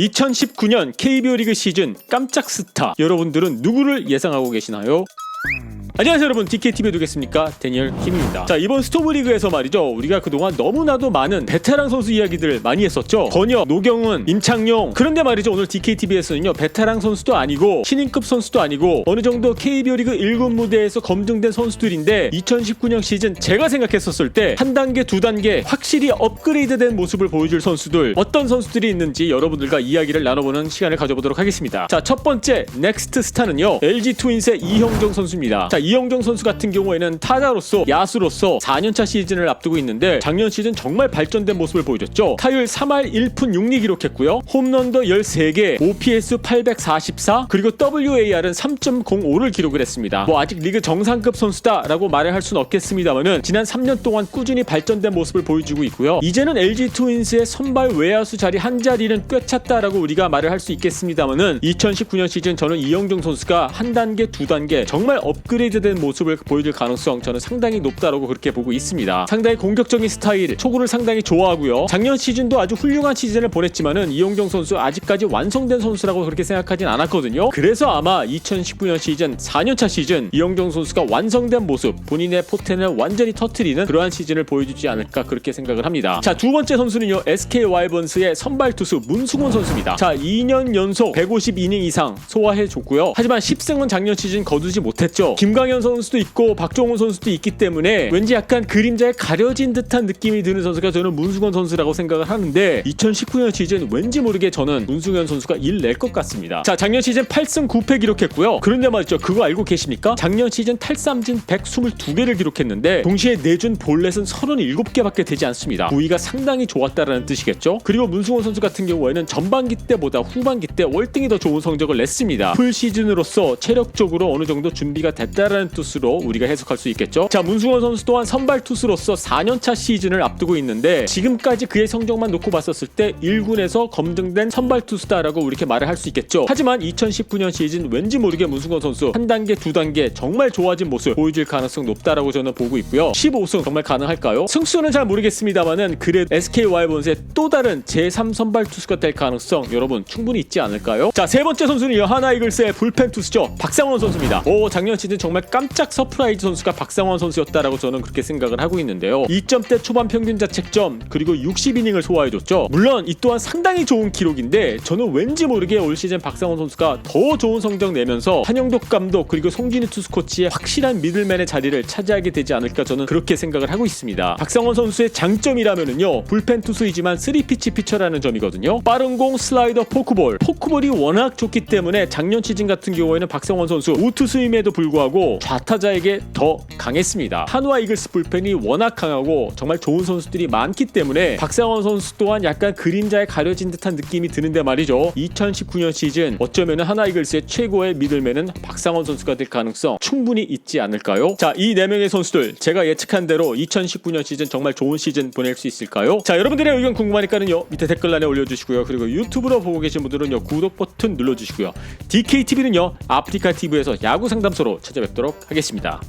2019년 KBO 리그 시즌 깜짝 스타 여러분들은 누구를 예상하고 계시나요? 안녕하세요 여러분. DKTV에 두겠습니까? 데니얼 킴입니다. 자 이번 스토브리그에서 말이죠. 우리가 그동안 너무나도 많은 베테랑 선수 이야기들 많이 했었죠. 권혁, 노경은, 임창용. 그런데 말이죠. 오늘 DKTV에서는요 베테랑 선수도 아니고 신인급 선수도 아니고 어느 정도 KBO 리그 1군 무대에서 검증된 선수들인데 2019년 시즌 제가 생각했었을 때 한 단계 두 단계 확실히 업그레이드된 모습을 보여줄 선수들 어떤 선수들이 있는지 여러분들과 이야기를 나눠보는 시간을 가져보도록 하겠습니다. 자 첫 번째 넥스트 스타는요. LG 트윈스의 이형정 선수입니다. 자 이영정 선수 같은 경우에는 타자로서 야수로서 4년차 시즌을 앞두고 있는데 작년 시즌 정말 발전된 모습을 보여줬죠. 타율 3할 1푼 6리 기록했고요. 홈런도 13개, OPS 844, 그리고 WAR은 3.05를 기록을 했습니다. 뭐 아직 리그 정상급 선수다라고 말을 할 수는 없겠습니다만은 지난 3년 동안 꾸준히 발전된 모습을 보여주고 있고요. 이제는 LG 트윈스의 선발 외야수 자리 한 자리는 꿰찼다라고 우리가 말을 할 수 있겠습니다만은 2019년 시즌 저는 이영정 선수가 한 단계 두 단계 정말 업그레이드 된 모습을 보여줄 가능성 저는 상당히 높다라고 그렇게 보고 있습니다. 상당히 공격적인 스타일, 초구를 상당히 좋아하고요. 작년 시즌도 아주 훌륭한 시즌을 보냈지만은 이용정 선수 아직까지 완성된 선수라고 그렇게 생각하진 않았거든요. 그래서 아마 2019년 시즌 4년차 시즌 이용정 선수가 완성된 모습, 본인의 포텐을 완전히 터트리는 그러한 시즌을 보여주지 않을까 그렇게 생각을 합니다. 자, 두 번째 선수는요. SK 와이번스의 선발 투수 문승원 선수입니다. 자, 2년 연속 150이닝 이상 소화해 줬고요. 하지만 10승은 작년 시즌 거두지 못했죠. 김 광현 선수도 있고 박종훈 선수도 있기 때문에 왠지 약간 그림자에 가려진 듯한 느낌이 드는 선수가 저는 문승원 선수라고 생각을 하는데 2019년 시즌 왠지 모르게 저는 문승현 선수가 일 낼 것 같습니다. 자, 작년 시즌 8승 9패 기록했고요. 그런데 말이죠. 그거 알고 계십니까? 작년 시즌 탈삼진 122개를 기록했는데 동시에 내준 볼넷은 37개밖에 되지 않습니다. 부위가 상당히 좋았다라는 뜻이겠죠. 그리고 문승원 선수 같은 경우에는 전반기 때보다 후반기 때 월등히 더 좋은 성적을 냈습니다. 풀 시즌으로서 체력적으로 어느 정도 준비가 됐다 라는 뜻으로 우리가 해석할 수 있겠죠. 자, 문승원 선수 또한 선발 투수로서 4년차 시즌을 앞두고 있는데 지금까지 그의 성적만 놓고 봤었을 때 1군에서 검증된 선발 투수다라고 이렇게 말을 할 수 있겠죠. 하지만 2019년 시즌 왠지 모르게 문승원 선수 한 단계 두 단계 정말 좋아진 모습 보여줄 가능성 높다라고 저는 보고 있고요. 15승 정말 가능할까요? 승수는 잘 모르겠습니다만은 그래 SK 와이번스의 또 다른 제3 선발 투수가 될 가능성 여러분 충분히 있지 않을까요? 자, 세 번째 선수는 하나 이글스의 불펜 투수죠. 박상원 선수입니다. 오, 작년 시즌 정말 깜짝 서프라이즈 선수가 박상원 선수였다라고 저는 그렇게 생각을 하고 있는데요. 2점대 초반 평균 자책점 그리고 60이닝을 소화해줬죠. 물론 이 또한 상당히 좋은 기록인데 저는 왠지 모르게 올 시즌 박상원 선수가 더 좋은 성적 내면서 한영덕 감독 그리고 송진희 투수 코치의 확실한 미들맨의 자리를 차지하게 되지 않을까 저는 그렇게 생각을 하고 있습니다. 박상원 선수의 장점이라면은요 불펜 투수이지만 3피치 피처라는 점이거든요. 빠른 공 슬라이더 포크볼 포크볼이 워낙 좋기 때문에 작년 시즌 같은 경우에는 박상원 선수 우투수임에도 불구하고 좌타자에게 더 강했습니다. 한화 이글스 불펜이 워낙 강하고 정말 좋은 선수들이 많기 때문에 박상원 선수 또한 약간 그림자에 가려진 듯한 느낌이 드는데 말이죠. 2019년 시즌 어쩌면 한화 이글스의 최고의 미들맨은 박상원 선수가 될 가능성 충분히 있지 않을까요? 자, 이네 명의 선수들 제가 예측한 대로 2019년 시즌 정말 좋은 시즌 보낼 수 있을까요? 자, 여러분들의 의견 궁금하니까는요 밑에 댓글란에 올려주시고요. 그리고 유튜브로 보고 계신 분들은요 구독 버튼 눌러주시고요. DKTV는요 아프리카 TV에서 야구 상담소로 찾아뵙 도록 하겠습니다.